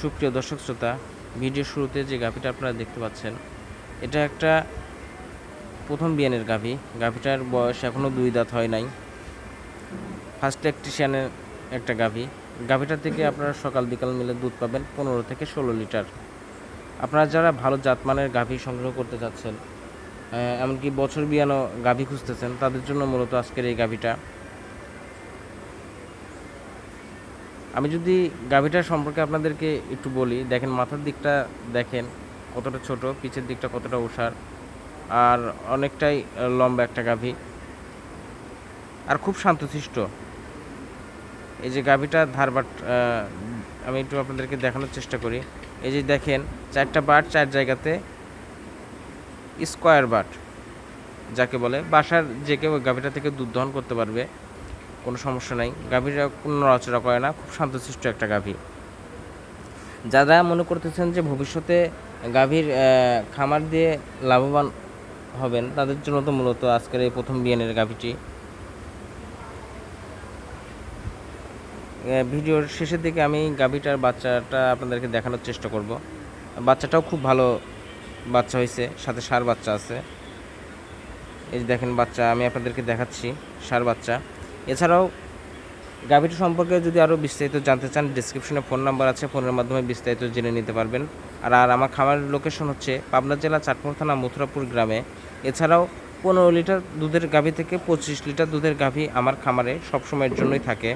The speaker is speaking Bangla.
সুপ্রিয় দর্শক শ্রোতা ভিডিও শুরুতে যে গাভিটা আপনারা দেখতে পাচ্ছেন, এটা একটা প্রথম বিয়ানের গাভি। গাভিটার বয়স এখনও দুই দাঁত হয় নাই। ফার্স্ট ইলেকট্রিশিয়ানের একটা গাভি। গাভিটার থেকে আপনারা সকাল বিকাল মিলে দুধ পাবেন পনেরো থেকে ষোলো লিটার। আপনারা যারা ভালো জাতমানের গাভি সংগ্রহ করতে চাচ্ছেন এমনকি বছর বিয়ানো গাভি খুঁজতেছেন, তাদের জন্য মূলত আজকের এই গাভিটা। আমি যদি গাভিটার সম্পর্কে আপনাদেরকে একটু বলি, দেখেন মাথার দিকটা দেখেন কতটা ছোট, পিছের দিকটা কতটা ওষার আর অনেকটাই লম্বা একটা গাভি। আর খুব শান্তশিষ্ট। এই যে গাভিটা ধার বাট আমি একটু আপনাদেরকে দেখানোর চেষ্টা করি। এই যে দেখেন, চারটা বাট চার জায়গাতে স্কোয়ার বাট, যাকে বলে, বাসার যে কেউ গাভিটা থেকে দুধ দহন করতে পারবে। কোনো সমস্যা নাই। গাভীরা কোনো নড়াচড়া করে না, খুব শান্তশিষ্ট একটা গাভী। যারা মনে করতেছেন যে ভবিষ্যতে গাভীর খামার দিয়ে লাভবান হবেন, তাদের জন্য তো মূলত আজকের এই প্রথম বিয়ানের গাভীটি। ভিডিওর শেষের দিকে আমি গাভীটার বাচ্চাটা আপনাদেরকে দেখানোর চেষ্টা করব। বাচ্চাটাও খুব ভালো বাচ্চা হয়েছে, সাথে সার বাচ্চা আছে। এই দেখেন বাচ্চা, আমি আপনাদেরকে দেখাচ্ছি সার বাচ্চা। এছাড়াও গাভীটি সম্পর্কে যদি আরও বিস্তারিত জানতে চান ডিসক্রিপশনে ফোন নাম্বার আছে ফোনের মাধ্যমে বিস্তারিত জেনে নিতে পারবেন। আর আর আমার খামারের লোকেশন হচ্ছে পাবনা জেলা চাটমোর থানা, মথুরাপুর গ্রামে। এছাড়াও পনেরো লিটার দুধের গাভী থেকে পঁচিশ লিটার দুধের গাভী আমার খামারে সবসময়ের জন্যই থাকে।